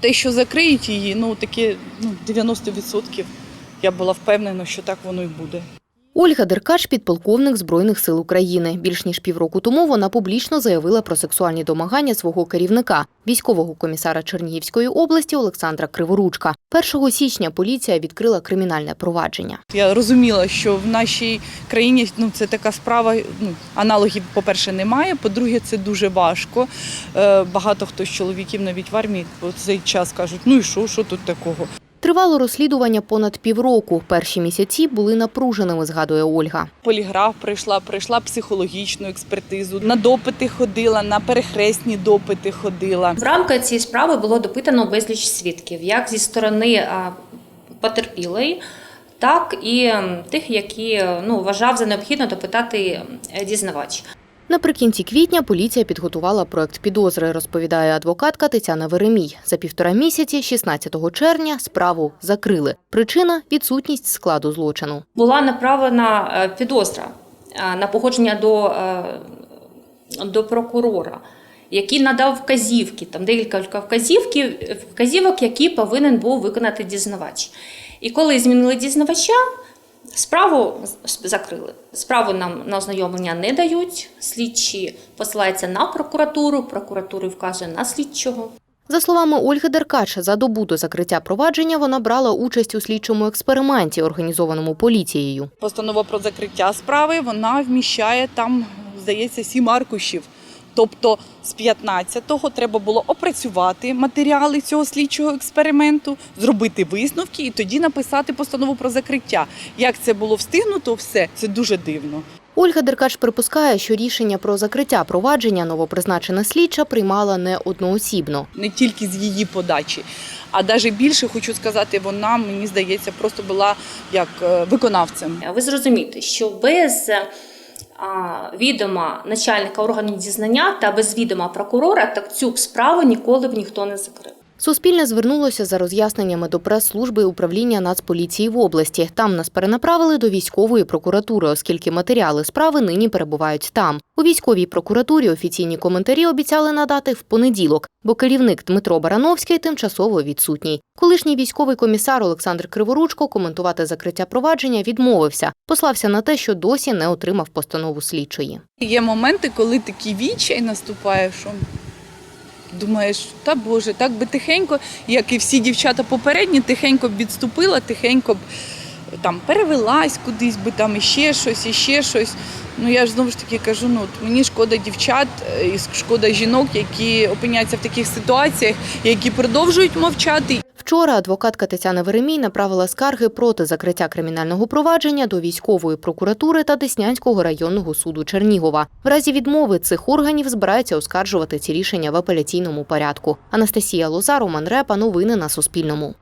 Те, що закриють її, ну таке ну, 90% я була впевнена, що так воно і буде. Ольга Деркач – підполковник Збройних сил України. Більш ніж півроку тому вона публічно заявила про сексуальні домагання свого керівника, військового комісара Чернігівської області Олександра Криворучка. 1 січня поліція відкрила кримінальне провадження. Я розуміла, що в нашій країні ну, це така справа. Ну, аналогів, по-перше, немає. По-друге, це дуже важко. Е, багато хто з чоловіків навіть в армії в цей час кажуть, ну і що, що тут такого? Тривало розслідування понад півроку. Перші місяці були напруженими, згадує Ольга. Поліграф прийшла, пройшла психологічну експертизу, на допити ходила, на перехресні допити ходила. В рамках цієї справи було допитано безліч свідків, як зі сторони потерпілої, так і тих, які ну, вважав за необхідно допитати е, дізнавач. Наприкінці квітня поліція підготувала проект підозри, розповідає адвокатка Тетяна Веремій. За півтора місяці, 16 червня, справу закрили. Причина відсутність складу злочину. Була направлена е, підозра е, на погодження до, е, до прокурора, який надав вказівки, там декілька вказівки, вказівок, які повинен був виконати дізнавач. І коли змінили дізнавача, справу з- закрили. Справу нам на ознайомлення не дають. Слідчі посилаються на прокуратуру, прокуратура вказує на слідчого. За словами Ольги Деркач, за добу до закриття провадження вона брала участь у слідчому експерименті, організованому поліцією. Постанова про закриття справи вона вміщає там, здається, сім аркушів. Тобто з 15-го треба було опрацювати матеріали цього слідчого експерименту, зробити висновки і тоді написати постанову про закриття. Як це було встигнуто, все це дуже дивно. Ольга Деркач припускає, що рішення про закриття провадження новопризначена слідча приймала не одноосібно. не тільки з її подачі. А навіть більше хочу сказати, вона мені здається просто була як е, виконавцем. Ви зрозумієте, що без відома начальника органів дізнання та без відома прокурора так цю справу ніколи б ніхто не закрив. Суспільне звернулося за роз'ясненнями до прес-служби управління Нацполіції в області. Там нас перенаправили до військової прокуратури, оскільки матеріали справи нині перебувають там. У військовій прокуратурі офіційні коментарі обіцяли надати в понеділок, бо керівник Дмитро Барановський тимчасово відсутній. Колишній військовий комісар Олександр Криворучко коментувати закриття провадження відмовився. Послався на те, що досі не отримав постанову слідчої. Є моменти, коли такий відчай наступає, що думаєш, та Боже, так би тихенько, як і всі дівчата попередні, тихенько б відступила, тихенько б там перевелась кудись би там іще щось, іще щось. Ну я ж знову ж таки кажу, ну от мені шкода дівчат е, і шкода жінок, які опиняються в таких ситуаціях, які продовжують мовчати Вчора адвокатка Тетяна Веремій направила скарги проти закриття кримінального провадження до військової прокуратури та Деснянського районного суду Чернігова. В разі відмови цих органів збираються оскаржувати ці рішення в апеляційному порядку. Анастасія Лоза, Роман Репа. Новини на Суспільному.